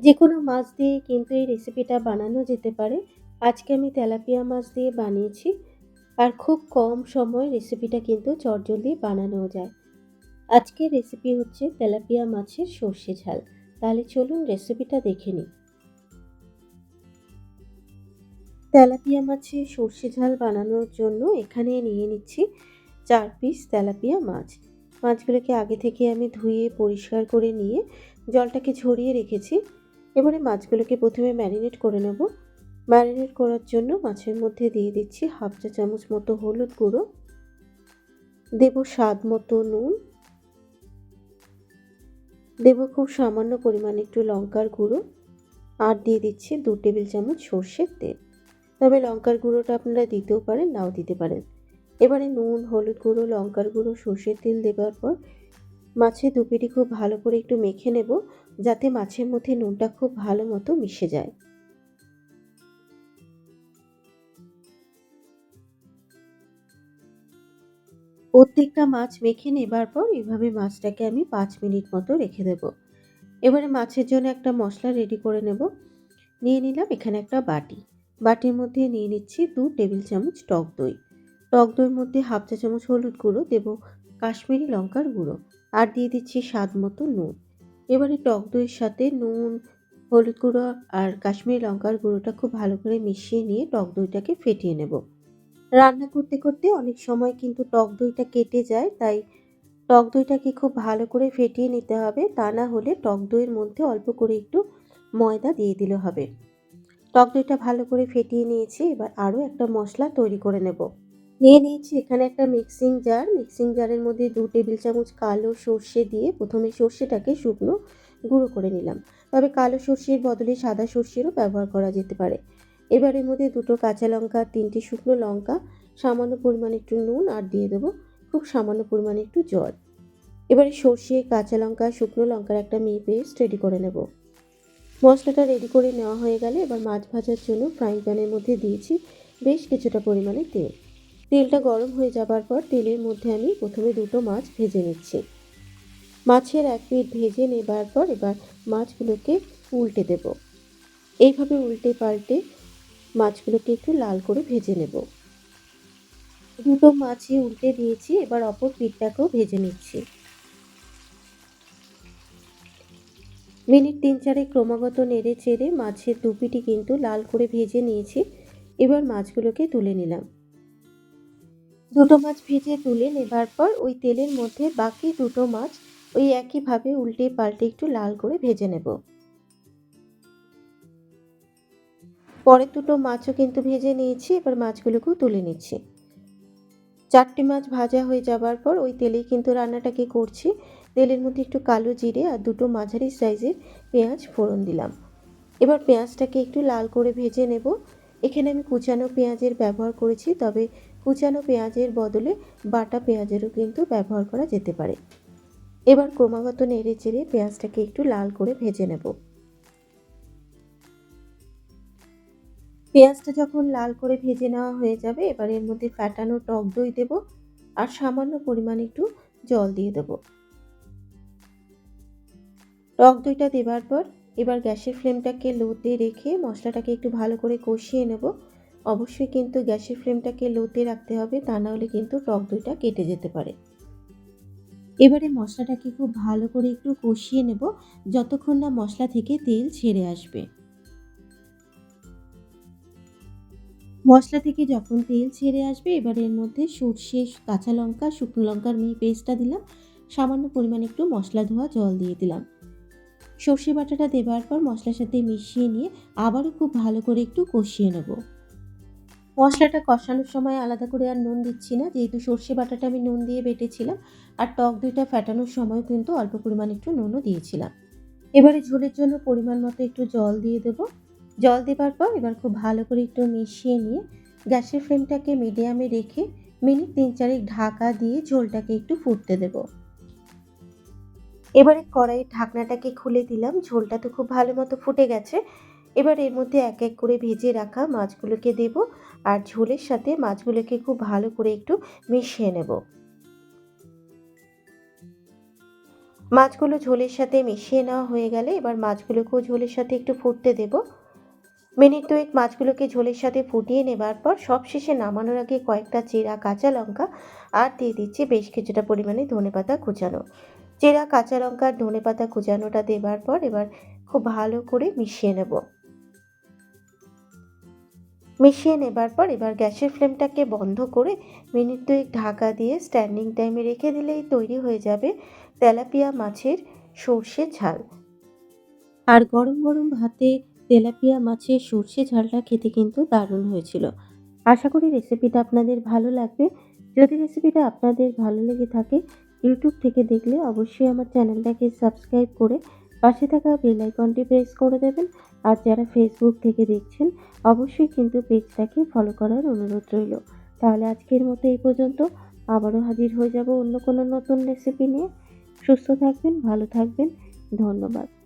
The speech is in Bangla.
যে কোনো মাছ দিয়ে কিন্তু এই রেসিপিটা বানানো যেতে পারে। আজকে আমি তেলাপিয়া মাছ দিয়ে বানিয়েছি আর খুব কম সময় রেসিপিটা কিন্তু চটজলদি বানানো যায়। আজকের রেসিপি হচ্ছে তেলাপিয়া মাছের সর্ষে ঝাল। তাহলে চলুন রেসিপিটা দেখে নিই। তেলাপিয়া মাছের সর্ষে ঝাল বানানোর জন্য এখানে নিয়ে নিচ্ছি চার পিস তেলাপিয়া মাছ। মাছগুলোকে আগে থেকে আমি ধুয়ে পরিষ্কার করে নিয়ে জলটাকে ঝরিয়ে রেখেছি। এবারে মাছগুলোকে প্রথমে ম্যারিনেট করে নেব। ম্যারিনেট করার জন্য মাছের মধ্যে দিয়ে দিচ্ছি হাফ চা চামচ মতো হলুদ গুঁড়ো। দেব স্বাদ মতো নুন। দেব খুব সামান্য পরিমাণে একটু লঙ্কার গুঁড়ো। আর দিয়ে দিচ্ছি দু টেবিল চামচ সর্ষের তেল। তবে লঙ্কার গুঁড়োটা আপনারা দিতেও পারেন, নাও দিতে পারেন। এবারে নুন, হলুদ গুঁড়ো, লঙ্কার গুঁড়ো, সর্ষের তেল দেওয়ার পর মাছের দুপিটি খুব ভালো করে একটু মেখে নেব, যাতে মাছের মধ্যে নুনটা খুব ভালো মতো মিশে যায়। প্রত্যেকটা মাছ মেখে নেবার পর এভাবে মাছটাকে আমি পাঁচ মিনিট মতো রেখে দেব। এবারে মাছের জন্য একটা মশলা রেডি করে নেব। নিয়ে নিলাম এখানে একটা বাটি। বাটির মধ্যে নিয়ে নিচ্ছি দু টেবিল চামচ টক দই। টক দইয়ের মধ্যে হাফ চা চামচ হলুদ গুঁড়ো, দেব কাশ্মীরি লঙ্কার গুঁড়ো। আর দিয়ে দিচ্ছি স্বাদ মতো নুন। এবারে টক দইয়ের সাথে নুন, হলুদ গুঁড়ো আর কাশ্মীরি লঙ্কার গুঁড়োটা খুব ভালো করে মিশিয়ে নিয়ে টক দইটাকে ফেটিয়ে নেব। রান্না করতে করতে অনেক সময় কিন্তু টক দইটা কেটে যায়, তাই টক দইটাকে খুব ভালো করে ফেটিয়ে নিতে হবে। তা না হলে টক দইয়ের মধ্যে অল্প করে একটু ময়দা দিয়ে দিলে হবে। টক দইটা ভালো করে ফেটিয়ে নিয়েছি, এবার আরও একটা মশলা তৈরি করে নেব। নিয়ে নিয়েছি এখানে একটা মিক্সিং জার মিক্সিং জারের মধ্যে দু টেবিল চামচ কালো সর্ষে দিয়ে প্রথমে সর্ষেটাকে শুকনো গুঁড়ো করে নিলাম। তবে কালো সর্ষের বদলে সাদা সর্ষেরও ব্যবহার করা যেতে পারে। এবার এর মধ্যে দুটো কাঁচা লঙ্কা, তিনটে শুকনো লঙ্কা, সামান্য পরিমাণে একটু নুন আর দিয়ে দেবো খুব সামান্য পরিমাণে একটু জল। এবারে সর্ষে, কাঁচা লঙ্কা, শুকনো লঙ্কার একটা মিহি পেস্ট রেডি করে নেব। মশলাটা রেডি করে নেওয়া হয়ে গেলে এবার মাছ ভাজার জন্য ফ্রাইং প্যানের মধ্যে দিয়েছি বেশ কিছুটা পরিমাণে তেল। তেলটা গরম হয়ে যাবার পর তেলের মধ্যে আমি প্রথমে দুটো মাছ ভেজে নিচ্ছি। মাছের এক পিঠ ভেজে নেবার পর এবার মাছগুলোকে উল্টে দেব। এইভাবে উল্টে পাল্টে মাছগুলোকে একটু লাল করে ভেজে নেব। দুটো মাছই উল্টে দিয়েছি, এবার অপর পিঠটাকেও ভেজে নিচ্ছি। মিনিট তিন চারে ক্রমাগত নেড়ে চেড়ে মাছের দুপিটি কিন্তু লাল করে ভেজে নিয়েছি, এবার মাছগুলোকে তুলে নিলাম। দুটো মাছ ভেজে তুলে নেবার পর ওই তেলের মধ্যে বাকি দুটো মাছ ওই একইভাবে উল্টে পাল্টে একটু লাল করে ভেজে নেব। পরের দুটো মাছও কিন্তু ভেজে নিয়েছি, এবার মাছগুলোকেও তুলে নিচ্ছি। চারটে মাছ ভাজা হয়ে যাবার পর ওই তেলেই কিন্তু রান্নাটাকে করছি। তেলের মধ্যে একটু কালো জিরে আর দুটো মাঝারি সাইজের পেঁয়াজ ফোড়ন দিলাম। এবার পেঁয়াজটাকে একটু লাল করে ভেজে নেব। এখানে আমি কুচানো পেঁয়াজের ব্যবহার করেছি, তবে কুচানো পেঁয়াজের বদলে বাটা পেঁয়াজেরও কিন্তু ব্যবহার করা যেতে পারে। এবার ক্রমাগত নেড়ে চেড়ে পেঁয়াজটাকে একটু লাল করে ভেজে নেব। পেঁয়াজটা যখন লাল করে ভেজে নেওয়া হয়ে যাবে, এবার এর মধ্যে ফ্যাটানো টক দই দেব আর সামান্য পরিমাণে একটু জল দিয়ে দেব। টক দইটা দেবার পর এবার গ্যাসের ফ্লেমটাকে লোতে রেখে মশলাটাকে একটু ভালো করে কষিয়ে নেব। অবশ্যই কিন্তু গ্যাসের ফ্লেমটাকে লোতে রাখতে হবে, তা না হলে কিন্তু টক দইটা কেটে যেতে পারে। এবারে মশলাটাকে খুব ভালো করে একটু কষিয়ে নেব, যতক্ষণ না মশলা থেকে তেল ছেড়ে আসবে। মশলা থেকে যখন তেল ছেড়ে আসবে, এবার এর মধ্যে সর্ষে, কাঁচা লঙ্কা, শুকনো লঙ্কার মিহি পেস্টটা দিলাম। সামান্য পরিমাণে একটু মশলা ধোয়া জল দিয়ে দিলাম। সর্ষে বাটাটা দেবার পর মশলার সাথে মিশিয়ে নিয়ে আবারও খুব ভালো করে একটু কষিয়ে নেব। মশলাটা কষানোর সময় আলাদা করে আর নুন দিচ্ছি না, যেহেতু সর্ষে বাটাটা আমি নুন দিয়ে বেটেছিলাম, আর টক দইটা ফ্যাটানোর সময় কিন্তু অল্প পরিমাণে একটু নুনও দিয়েছিলাম। এবারে ঝোলের জন্য পরিমাণ মতো একটু জল দিয়ে দেবো। জল দেবার পর এবার খুব ভালো করে একটু মিশিয়ে নিয়ে গ্যাসের ফ্লেমটাকে মিডিয়ামে রেখে মিনিট তিন চারেক ঢাকা দিয়ে ঝোলটাকে একটু ফুটতে দেব। এবারে কড়াইয়ের ঢাকনাটাকে খুলে দিলাম, ঝোলটা তো খুব ভালো মতো ফুটে গেছে। এবার এর মধ্যে এক এক করে ভেজে রাখা মাছগুলোকে দেব আর ঝোলের সাথে মাছগুলোকে খুব ভালো করে একটু মিশিয়ে নেব। মাছগুলো ঝোলের সাথে মিশিয়ে নেওয়া হয়ে গেলে এবার মাছগুলোকেও ঝোলের সাথে একটু ফুটতে দেব। মিনিট দুয়েক মাছগুলোকে ঝোলের সাথে ফুটিয়ে নেবার পর সবশেষে নামানোর আগে কয়েকটা চেরা কাঁচা লঙ্কা আর দিয়ে দিচ্ছি বেশ কিছুটা পরিমাণে ধনেপাতা কুচানো। চেরা কাঁচা লঙ্কা আর ধনেপাতা কুচানোটা দেবার পর এবার খুব ভালো করে মিশিয়ে নেব। মিশিয়ে নেবার পর এবার গ্যাসের ফ্লেমটাকে বন্ধ করে মিনিট দুয়েক ঢাকা দিয়ে স্ট্যান্ডিং টাইমে রেখে দিলেই তৈরি হয়ে যাবে তেলাপিয়া মাছের সর্ষে ঝাল। আর গরম গরম ভাতে তেলাপিয়া মাছের সর্ষে ঝালটা খেতে কিন্তু দারুণ হয়েছিল। আশা করি রেসিপিটা আপনাদের ভালো লাগবে। যদি রেসিপিটা আপনাদের ভালো লেগে থাকে ইউটিউব থেকে দেখলে অবশ্যই আমার চ্যানেলটাকে সাবস্ক্রাইব করে পাশে থাকা বেল আইকনটি প্রেস করে দেবেন। আর যারা ফেসবুক থেকে দেখছেন, অবশ্যই কিন্তু পেজটাকে ফলো করার অনুরোধ রইল। তাহলে আজকের মতো এই পর্যন্ত। আবারও হাজির হয়ে যাব অন্য কোনো নতুন রেসিপি নিয়ে। সুস্থ থাকবেন, ভালো থাকবেন। ধন্যবাদ।